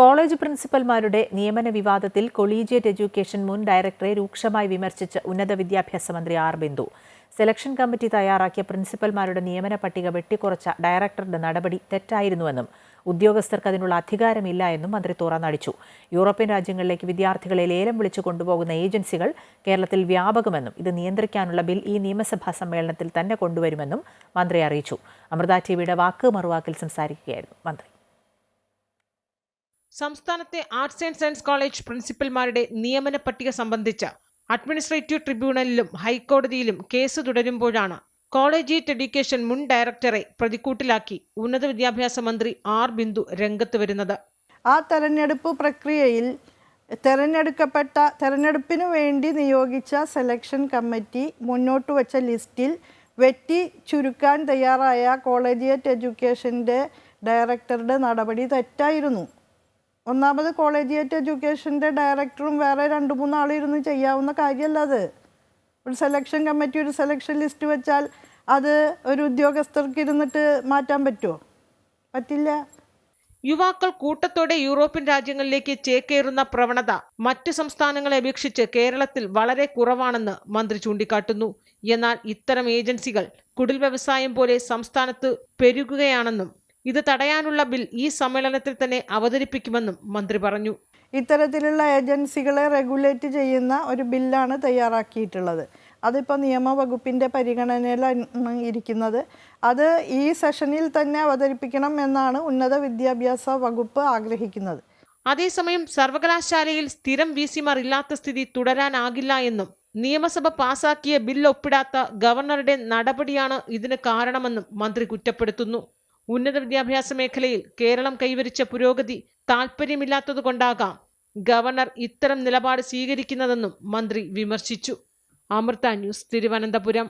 College പ്രിൻസിപ്പൽമാരുടെ നിയമന വിവാദത്തിൽ കൊളീജിയറ്റ് എഡ്യൂക്കേഷൻ മുൻ ഡയറക്ടറെ രൂക്ഷമായി വിമർശിച്ച് ഉന്നത വിദ്യാഭ്യാസ മന്ത്രി ആർ ബിന്ദു. സെലക്ഷൻ കമ്മിറ്റി തയ്യാറാക്കിയ പ്രിൻസിപ്പൽമാരുടെ നിയമന പട്ടിക വെട്ടിക്കുറച്ച ഡയറക്ടറുടെ നടപടി തെറ്റായിരുന്നുവെന്നും ഉദ്യോഗസ്ഥർക്ക് അതിനുള്ള അധികാരമില്ല എന്നും മന്ത്രി തുറന്നടിച്ചു. യൂറോപ്യൻ രാജ്യങ്ങളിലേക്ക് വിദ്യാർത്ഥികളെ ലേലം വിളിച്ചു കൊണ്ടുപോകുന്ന ഏജൻസികൾ കേരളത്തിൽ വ്യാപകമെന്നും ഇത് നിയന്ത്രിക്കാനുള്ള ബിൽ ഈ നിയമസഭാ സമ്മേളനത്തിൽ തന്നെ കൊണ്ടുവരുമെന്നും മന്ത്രി അറിയിച്ചു. അമൃത ടിവിയുടെ വാക്ക് മറുവാക്കിൽ സംസാരിക്കുകയായിരുന്നു മന്ത്രി. സംസ്ഥാനത്തെ ആർട്സ് ആൻഡ് സയൻസ് കോളേജ് പ്രിൻസിപ്പൽമാരുടെ നിയമന പട്ടിക സംബന്ധിച്ച അഡ്മിനിസ്ട്രേറ്റീവ് ട്രിബ്യൂണലിലും ഹൈക്കോടതിയിലും കേസ് തുടരുമ്പോഴാണ് കോളേജിയറ്റ് എഡ്യൂക്കേഷൻ മുൻ ഡയറക്ടറെ പ്രതിക്കൂട്ടിലാക്കി ഉന്നത വിദ്യാഭ്യാസ മന്ത്രി ആർ ബിന്ദു രംഗത്ത് വരുന്നത്. ആ തെരഞ്ഞെടുപ്പ് പ്രക്രിയയിൽ തെരഞ്ഞെടുക്കപ്പെട്ട തെരഞ്ഞെടുപ്പിനു വേണ്ടി നിയോഗിച്ച സെലക്ഷൻ കമ്മിറ്റി മുന്നോട്ട് വച്ച ലിസ്റ്റിൽ വെറ്റി ചുരുക്കാൻ തയ്യാറായ കോളേജിയറ്റ് എഡ്യൂക്കേഷന്റെ ഡയറക്ടറുടെ നടപടി തെറ്റായിരുന്നു. ഒന്നാമത് കോളേജിയേറ്റ് എഡ്യൂക്കേഷന്റെ ഡയറക്ടറും വേറെ രണ്ട് മൂന്ന് ആളിരുന്ന് ചെയ്യാവുന്ന കാര്യമല്ല അത്. ഒരു സെലക്ഷൻ കമ്മിറ്റി ഒരു സെലക്ഷൻ ലിസ്റ്റ് വെച്ചാൽ അത് ഒരു ഉദ്യോഗസ്ഥർക്ക് ഇരുന്നിട്ട് മാറ്റാൻ പറ്റുമോ? പറ്റില്ല. യുവാക്കൾ കൂട്ടത്തോടെ യൂറോപ്യൻ രാജ്യങ്ങളിലേക്ക് ചേക്കേറുന്ന പ്രവണത മറ്റ് സംസ്ഥാനങ്ങളെ അപേക്ഷിച്ച് കേരളത്തിൽ വളരെ കുറവാണെന്ന് മന്ത്രി ചൂണ്ടിക്കാട്ടുന്നു. എന്നാൽ ഇത്തരം ഏജൻസികൾ കുടിൽ വ്യവസായം പോലെ സംസ്ഥാനത്ത് പെരുകുകയാണെന്നും ഇത് തടയാനുള്ള ബിൽ ഈ സമ്മേളനത്തിൽ തന്നെ അവതരിപ്പിക്കുമെന്നും മന്ത്രി പറഞ്ഞു. ഇത്തരത്തിലുള്ള ഏജൻസികളെ റെഗുലേറ്റ് ചെയ്യുന്ന ഒരു ബില്ലാണ് തയ്യാറാക്കിയിട്ടുള്ളത്. അതിപ്പോൾ നിയമവകുപ്പിന്റെ പരിഗണനയിലാണ് ഇരിക്കുന്നത്. അത് ഈ സെഷനിൽ തന്നെ അവതരിപ്പിക്കണം എന്നാണ് ഉന്നത വിദ്യാഭ്യാസ വകുപ്പ് ആഗ്രഹിക്കുന്നത്. അതേസമയം സർവകലാശാലയിൽ സ്ഥിരം വി സിമാർ ഇല്ലാത്ത സ്ഥിതി തുടരാനാകില്ല എന്നും നിയമസഭ പാസാക്കിയ ബിൽ ഒപ്പിടാത്ത ഗവർണറുടെ നടപടിയാണ് ഇതിന് കാരണമെന്നും മന്ത്രി കുറ്റപ്പെടുത്തുന്നു. ഉന്നത വിദ്യാഭ്യാസ മേഖലയിൽ കേരളം കൈവരിച്ച പുരോഗതി താൽപ്പര്യമില്ലാത്തതുകൊണ്ടാകാം ഗവർണർ ഇത്തരം നിലപാട് സ്വീകരിക്കുന്നതെന്നും മന്ത്രി വിമർശിച്ചു. അമൃത ന്യൂസ് തിരുവനന്തപുരം.